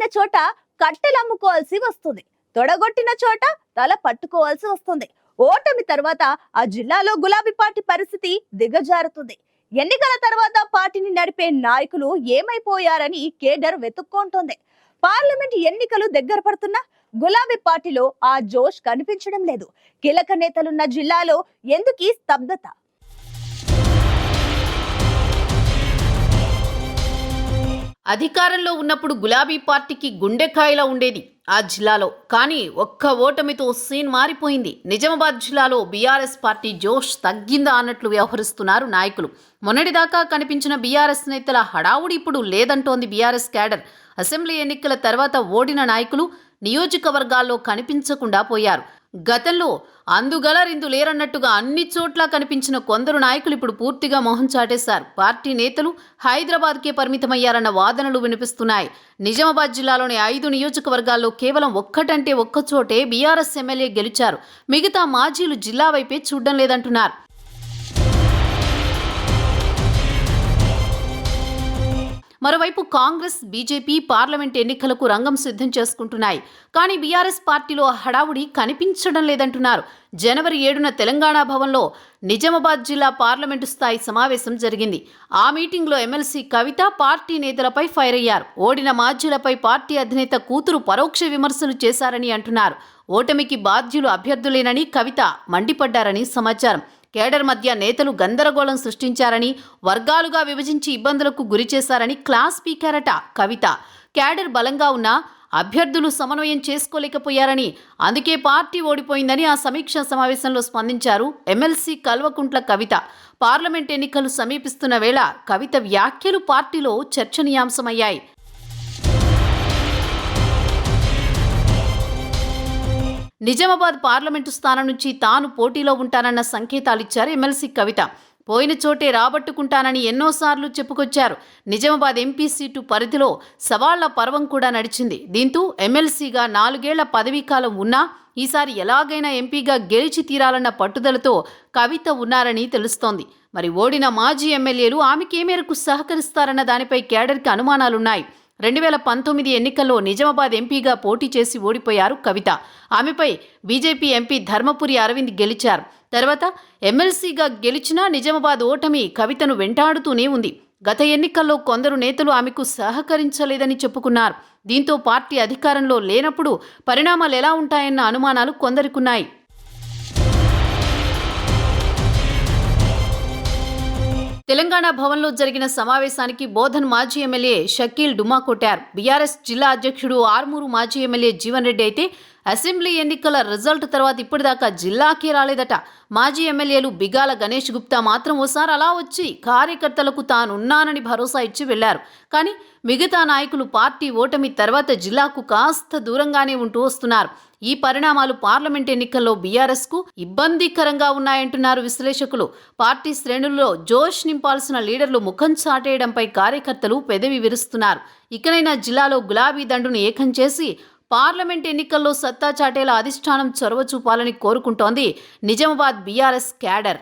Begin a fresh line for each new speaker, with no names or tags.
తొడగొట్టిన చోట కట్టెలమ్ముకోవాల్సి వస్తుంది. తొడగొట్టిన చోట తల పట్టుకోవాల్సి వస్తుంది. ఓటమి తర్వాత ఆ జిల్లాలో గులాబీ పార్టీ పరిస్థితి దిగజారుతుంది. ఎన్నికల తర్వాత పార్టీని నడిపే నాయకులు ఏమైపోయారని కేడర్ వెతుక్కుంటోంది. పార్లమెంట్ ఎన్నికలు దగ్గర పడుతున్నా గులాబీ పార్టీలో ఆ జోష్ కనిపించడం లేదు. కీలక నేతలున్న జిల్లాలో ఎందుకీ స్తబ్దత?
అధికారంలో ఉన్నప్పుడు గులాబీ పార్టీకి గుండెకాయలా ఉండేది ఆ జిల్లాలో. కానీ ఒక్క ఓటమితో సీన్ మారిపోయింది. నిజామాబాద్ జిల్లాలో బీఆర్ఎస్ పార్టీ జోష్ తగ్గిందా అన్నట్లు వ్యవహరిస్తున్నారు నాయకులు. మొన్నటిదాకా కనిపించిన బీఆర్ఎస్ నేతల హడావుడి ఇప్పుడు లేదంటోంది బీఆర్ఎస్ క్యాడర్. అసెంబ్లీ ఎన్నికల తర్వాత ఓడిన నాయకులు నియోజకవర్గాల్లో కనిపించకుండా పోయారు. గతంలో అందుగలరిందు లేరన్నట్టుగా అన్ని చోట్ల కనిపించిన కొందరు నాయకులు ఇప్పుడు పూర్తిగా మొహం చాటేశారు. పార్టీ నేతలు హైదరాబాద్కే పరిమితమయ్యారన్న వాదనలు వినిపిస్తున్నాయి. నిజామాబాద్ జిల్లాలోని ఐదు నియోజకవర్గాల్లో కేవలం ఒక్కటంటే ఒక్కచోటే బీఆర్ఎస్ ఎమ్మెల్యే గెలిచారు. మిగతా మాజీలు జిల్లా వైపే చూడడం లేదంటున్నారు. మరోవైపు కాంగ్రెస్ బీజేపీ పార్లమెంట్ ఎన్నికలకు రంగం సిద్ధం చేసుకుంటున్నాయి. కానీ బీఆర్ఎస్ పార్టీలో హడావుడి కనిపించడం లేదంటున్నారు. జనవరి ఏడున తెలంగాణ భవన్లో నిజామాబాద్ జిల్లా పార్లమెంటు స్థాయి సమావేశం జరిగింది. ఆ మీటింగ్లో ఎమ్మెల్సీ కవిత పార్టీ నేతలపై ఫైర్ అయ్యారు. ఓడిన మాజీలపై పార్టీ అధినేత కూతురు పరోక్ష విమర్శలు చేశారని అంటున్నారు. ఓటమికి బాధ్యులు అభ్యర్థులేనని కవిత మండిపడ్డారని సమాచారం. కేడర్ మధ్య నేతలు గందరగోళం సృష్టించారని వర్గాలుగా విభజించి ఇబ్బందులకు గురి చేశారని క్లాస్ స్పీకరట కవిత. కేడర్ బలంగా ఉన్నా అభ్యర్థులు సమన్వయం చేసుకోలేకపోయారని అందుకే పార్టీ ఓడిపోయిందని ఆ సమీక్ష సమావేశంలో స్పందించారు ఎమ్మెల్సీ కల్వకుంట్ల కవిత. పార్లమెంట్ ఎన్నికలు సమీపిస్తున్న వేళ కవిత వ్యాఖ్యలు పార్టీలో చర్చనీయాంశమయ్యాయి. నిజామాబాద్ పార్లమెంటు స్థానం నుంచి తాను పోటీలో ఉంటానన్న సంకేతాలిచ్చారు ఎమ్మెల్సీ కవిత. పోయిన చోటే రాబట్టుకుంటానని ఎన్నోసార్లు చెప్పుకొచ్చారు. నిజామాబాద్ ఎంపీ సీటు పరిధిలో సవాళ్ళ పర్వం కూడా నడిచింది. దీంతో ఎమ్మెల్సీగా నాలుగేళ్ళ పదవీకాలం ఉన్నా ఈసారి ఎలాగైనా ఎంపీగా గెలిచి తీరాలన్న పట్టుదలతో కవిత ఉన్నారని తెలుస్తోంది. మరి ఓడిన మాజీ ఎమ్మెల్యేలు ఆమెకి ఏ మేరకు సహకరిస్తారన్న దానిపై కేడర్కి అనుమానాలున్నాయి. రెండు వేల పంతొమ్మిది ఎన్నికల్లో నిజామాబాద్ ఎంపీగా పోటీ చేసి ఓడిపోయారు కవిత. ఆమెపై బీజేపీ ఎంపీ ధర్మపురి అరవింద్ గెలిచారు. తర్వాత ఎమ్మెల్సీగా గెలిచినా నిజామాబాద్ ఓటమి కవితను వెంటాడుతూనే ఉంది. గత ఎన్నికల్లో కొందరు నేతలు ఆమెకు సహకరించలేదని చెప్పుకున్నారు. దీంతో పార్టీ అధికారంలో లేనప్పుడు పరిణామాలు ఎలా ఉంటాయన్న అనుమానాలు కొందరికున్నాయి. తెలంగాణ భవన్లో జరిగిన సమావేశానికి బోధన్ మాజీ ఎమ్మెల్యే షకీల్ డుమా కొట్టారు. బీఆర్ఎస్ జిల్లా అధ్యక్షుడు ఆర్మూరు మాజీ ఎమ్మెల్యే జీవన్ రెడ్డి అయితే అసెంబ్లీ ఎన్నికల రిజల్ట్ తర్వాత ఇప్పటిదాకా జిల్లాకే రాలేదట. మాజీ ఎమ్మెల్యేలు బిగాల గణేష్ గుప్తా మాత్రం ఓసారి అలా వచ్చి కార్యకర్తలకు తానున్నానని భరోసా ఇచ్చి వెళ్ళారు. కానీ మిగతా నాయకులు పార్టీ ఓటమి తర్వాత జిల్లాకు కాస్త దూరంగానే ఉంటూ వస్తున్నారు. ఈ పరిణామాలు పార్లమెంట్ ఎన్నికల్లో బీఆర్ఎస్కు ఇబ్బందికరంగా ఉన్నాయంటున్నారు విశ్లేషకులు. పార్టీ శ్రేణుల్లో జోష్ నింపాల్సిన లీడర్లు ముఖం చాటేయడంపై కార్యకర్తలు పెదవి విరుస్తున్నారు. ఇకనైనా జిల్లాలో గులాబీ దండును ఏకం చేసి పార్లమెంట్ ఎన్నికల్లో సత్తా చాటేలా అధిష్టానం చొరవ చూపాలని కోరుకుంటోంది నిజామాబాద్ బీఆర్ఎస్ క్యాడర్.